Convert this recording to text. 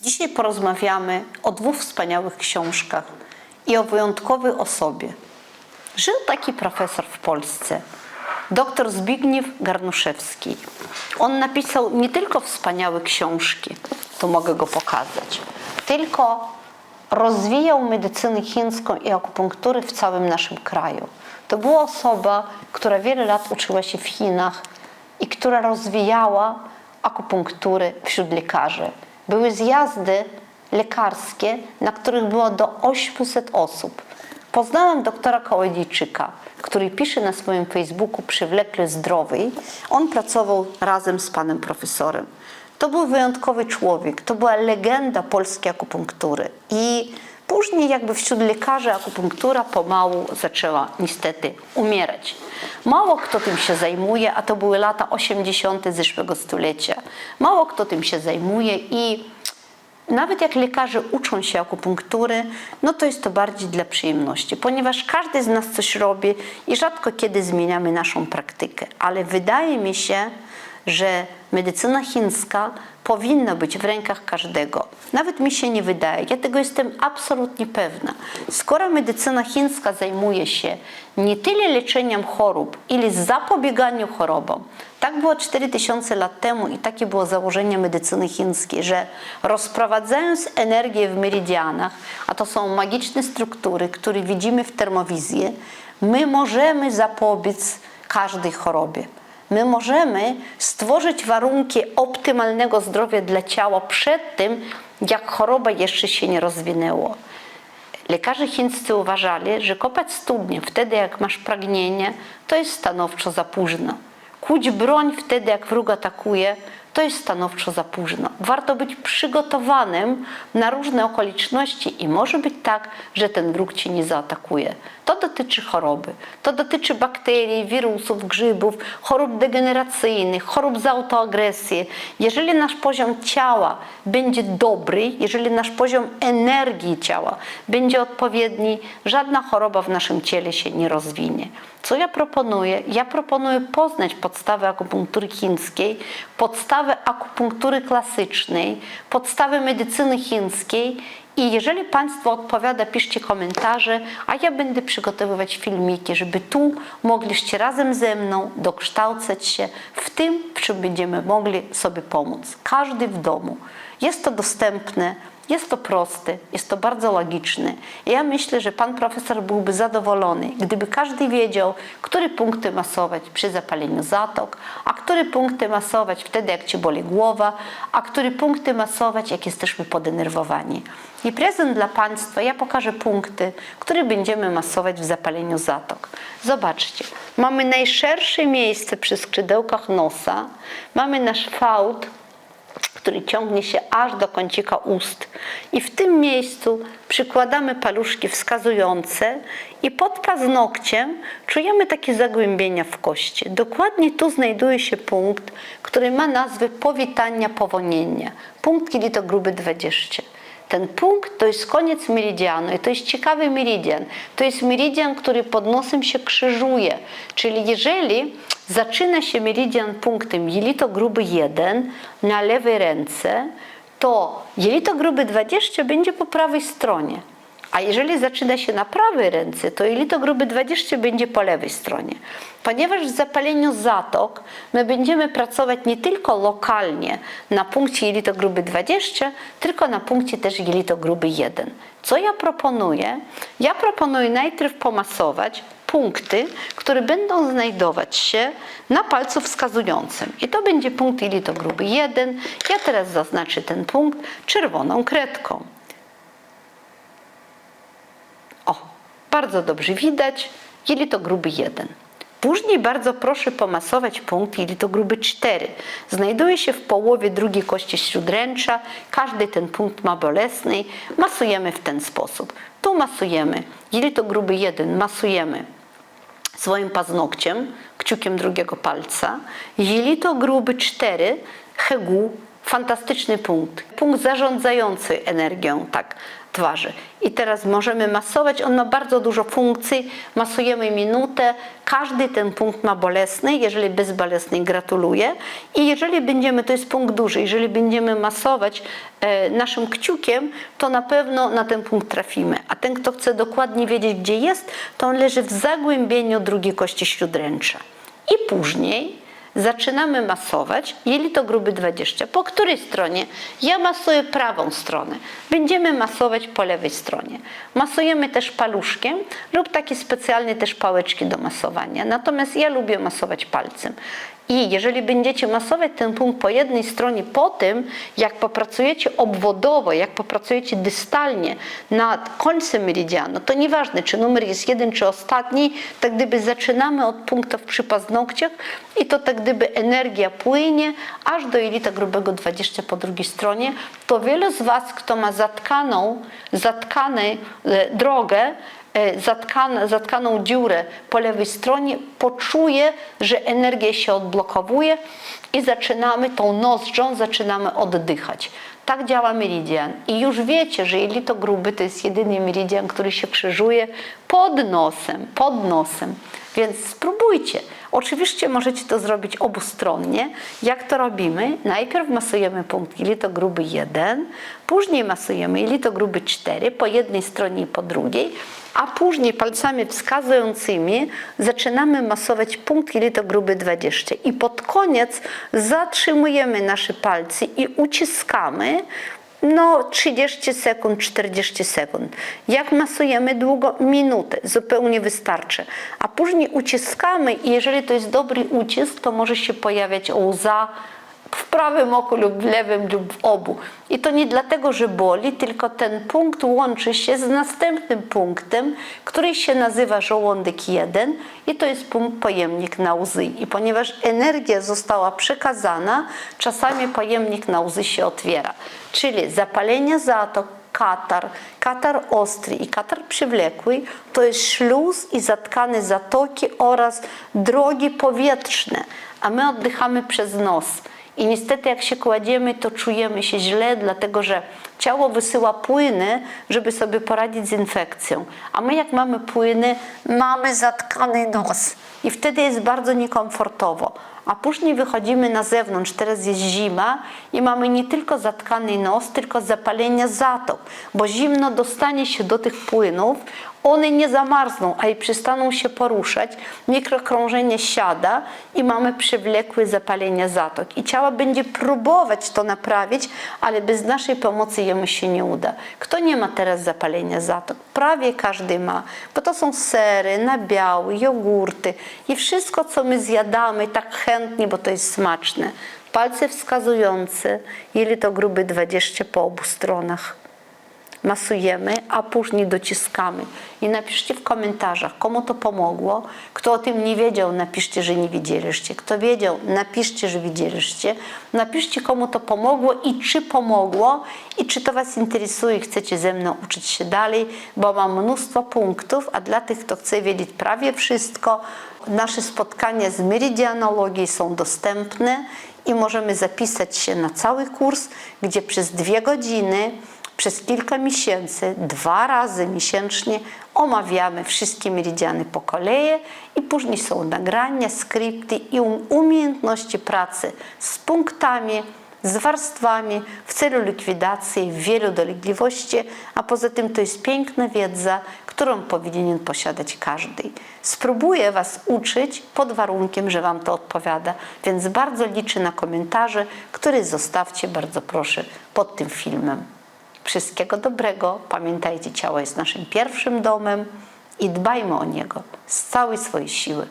Dzisiaj porozmawiamy o dwóch wspaniałych książkach i o wyjątkowej osobie. Żył taki profesor w Polsce, dr Zbigniew Garnuszewski. On napisał nie tylko wspaniałe książki, tu mogę go pokazać, tylko rozwijał medycynę chińską i akupunkturę w całym naszym kraju. To była osoba, która wiele lat uczyła się w Chinach i która rozwijała akupunkturę wśród lekarzy. Były zjazdy lekarskie, na których było do 800 osób. Poznałam doktora Kołodziejczyka, który pisze na swoim Facebooku Przywlekle Zdrowy. On pracował razem z panem profesorem. To był wyjątkowy człowiek, to była legenda polskiej akupunktury. I później jakby wśród lekarzy akupunktura pomału zaczęła niestety umierać. Mało kto tym się zajmuje, a to były lata 80. zeszłego stulecia. Mało kto tym się zajmuje i nawet jak lekarze uczą się akupunktury, no to jest to bardziej dla przyjemności, ponieważ każdy z nas coś robi i rzadko kiedy zmieniamy naszą praktykę. Ale wydaje mi się, że medycyna chińska powinna być w rękach każdego. Nawet mi się nie wydaje, ja tego jestem absolutnie pewna. Skoro medycyna chińska zajmuje się nie tyle leczeniem chorób, ile zapobieganiem chorobom, tak było 4000 lat temu i takie było założenie medycyny chińskiej, że rozprowadzając energię w meridianach, a to są magiczne struktury, które widzimy w termowizji, my możemy zapobiec każdej chorobie. My możemy stworzyć warunki optymalnego zdrowia dla ciała przed tym, jak choroba jeszcze się nie rozwinęła. Lekarze chińscy uważali, że kopać studnie wtedy, jak masz pragnienie, to jest stanowczo za późno. Kuć broń wtedy, jak wróg atakuje, to jest stanowczo za późno. Warto być przygotowanym na różne okoliczności i może być tak, że ten wróg cię nie zaatakuje. To dotyczy choroby, to dotyczy bakterii, wirusów, grzybów, chorób degeneracyjnych, chorób z autoagresji. Jeżeli nasz poziom ciała będzie dobry, jeżeli nasz poziom energii ciała będzie odpowiedni, żadna choroba w naszym ciele się nie rozwinie. Co ja proponuję? Ja proponuję poznać podstawę akupunktury chińskiej, podstawę akupunktury klasycznej, podstawę medycyny chińskiej i jeżeli Państwo odpowiada, piszcie komentarze, a ja będę przygotowywać filmiki, żeby tu mogliście razem ze mną dokształcać się w tym, w czym będziemy mogli sobie pomóc. Każdy w domu. Jest to dostępne, jest to proste, jest to bardzo logiczne. Ja myślę, że pan profesor byłby zadowolony, gdyby każdy wiedział, które punkty masować przy zapaleniu zatok, a które punkty masować wtedy, jak ci boli głowa, a które punkty masować, jak jesteśmy podenerwowani. I prezent dla Państwa, ja pokażę punkty, które będziemy masować w zapaleniu zatok. Zobaczcie, mamy najszersze miejsce przy skrzydełkach nosa, mamy nasz fałd, który ciągnie się aż do kącika ust. I w tym miejscu przykładamy paluszki wskazujące i pod paznokciem czujemy takie zagłębienia w kości. Dokładnie tu znajduje się punkt, który ma nazwę powitania powonienia. Punkt gruby 20. Ten punkt to jest koniec meridianu i to jest ciekawy meridian. To jest meridian, który pod nosem się krzyżuje. Czyli jeżeli zaczyna się meridian punktem jelito gruby 1 na lewej ręce, to jelito gruby 20 będzie po prawej stronie. A jeżeli zaczyna się na prawej ręce, to jelito gruby 20 będzie po lewej stronie. Ponieważ w zapaleniu zatok my będziemy pracować nie tylko lokalnie na punkcie jelito gruby 20, tylko na punkcie też jelito gruby 1. Co ja proponuję? Ja proponuję najpierw pomasować punkty, które będą znajdować się na palcu wskazującym. I to będzie punkt jelito gruby 1. Ja teraz zaznaczę ten punkt czerwoną kredką. O, bardzo dobrze widać, jelito gruby 1. Później bardzo proszę pomasować punkt jelito gruby 4. Znajduje się w połowie drugiej kości śródręcza. Każdy ten punkt ma bolesny. Masujemy w ten sposób. Tu masujemy. Jelito gruby 1 masujemy swoim paznokciem, kciukiem drugiego palca. Jelito gruby 4 hegu Fantastyczny punkt. Punkt zarządzający energią, tak, twarzy. I teraz możemy masować. On ma bardzo dużo funkcji. Masujemy minutę. Każdy ten punkt ma bolesny. Jeżeli bezbolesny, gratuluję. I jeżeli będziemy, to jest punkt duży, jeżeli będziemy masować e, naszym kciukiem, to na pewno na ten punkt trafimy. A ten, kto chce dokładnie wiedzieć, gdzie jest, to on leży w zagłębieniu drugiej kości śródręcza. I później zaczynamy masować jelito gruby 20. Po której stronie? Ja masuję prawą stronę. Będziemy masować po lewej stronie. Masujemy też paluszkiem lub takie specjalne też pałeczki do masowania. Natomiast ja lubię masować palcem. I jeżeli będziecie masować ten punkt po jednej stronie po tym, jak popracujecie obwodowo, jak popracujecie dystalnie nad końcem meridianu, to nieważne, czy numer jest jeden, czy ostatni, tak gdyby zaczynamy od punktów przy paznokciach i to tak gdyby energia płynie aż do jelita grubego 20 po drugiej stronie, to wielu z Was, kto ma zatkaną, zatkaną e, drogę, zatkane, zatkaną dziurę po lewej stronie, poczuje, że energia się odblokowuje i zaczynamy tą nozdrzą, zaczynamy oddychać. Tak działa meridian. I już wiecie, że jelito gruby to jest jedyny meridian, który się krzyżuje pod nosem, pod nosem. Więc spróbujcie. Oczywiście możecie to zrobić obustronnie. Jak to robimy? Najpierw masujemy punkt jelito gruby 1, później masujemy jelito gruby 4 po jednej stronie i po drugiej, a później palcami wskazującymi zaczynamy masować punkt jelito gruby 20 i pod koniec zatrzymujemy nasze palce i uciskamy no 30 sekund, 40 sekund. Jak masujemy długo? Minutę, zupełnie wystarczy. A później uciskamy i jeżeli to jest dobry ucisk, to może się pojawiać łza prawym oku lub w lewym lub w obu. I to nie dlatego, że boli, tylko ten punkt łączy się z następnym punktem, który się nazywa żołądek 1 i to jest punkt pojemnik na łzy. I ponieważ energia została przekazana, czasami pojemnik na łzy się otwiera. Czyli zapalenie zatok, katar, katar ostry i katar przywlekły to jest śluz i zatkane zatoki oraz drogi powietrzne, a my oddychamy przez nos. I niestety jak się kładziemy, to czujemy się źle, dlatego że ciało wysyła płyny, żeby sobie poradzić z infekcją. A my jak mamy płyny, mamy zatkany nos. I wtedy jest bardzo niekomfortowo. A później wychodzimy na zewnątrz, teraz jest zima i mamy nie tylko zatkany nos, tylko zapalenie zatok, bo zimno dostanie się do tych płynów, one nie zamarzną, a i przestaną się poruszać, mikrokrążenie siada i mamy przewlekłe zapalenie zatok. I ciało będzie próbować to naprawić, ale bez naszej pomocy jemu się nie uda. Kto nie ma teraz zapalenia zatok? Prawie każdy ma, bo to są sery, nabiały, jogurty i wszystko, co my zjadamy tak chętnie, bo to jest smaczne. Palce wskazujące, ile to gruby 20 po obu stronach masujemy, a później dociskamy. I napiszcie w komentarzach, komu to pomogło. Kto o tym nie wiedział, napiszcie, że nie widzieliście. Kto wiedział, napiszcie, że widzieliście. Napiszcie, komu to pomogło i czy pomogło i czy to Was interesuje chcecie ze mną uczyć się dalej, bo mam mnóstwo punktów, a dla tych, kto chce wiedzieć prawie wszystko, nasze spotkania z meridianologii są dostępne i możemy zapisać się na cały kurs, gdzie przez dwie godziny przez kilka miesięcy, dwa razy miesięcznie omawiamy wszystkie meridiany po kolei i później są nagrania, skrypty i um- umiejętności pracy z punktami, z warstwami w celu likwidacji wielu dolegliwości, a poza tym to jest piękna wiedza, którą powinien posiadać każdy. Spróbuję Was uczyć pod warunkiem, że Wam to odpowiada, więc bardzo liczę na komentarze, które zostawcie bardzo proszę pod tym filmem. Wszystkiego dobrego. Pamiętajcie, ciało jest naszym pierwszym domem i dbajmy o niego z całej swojej siły.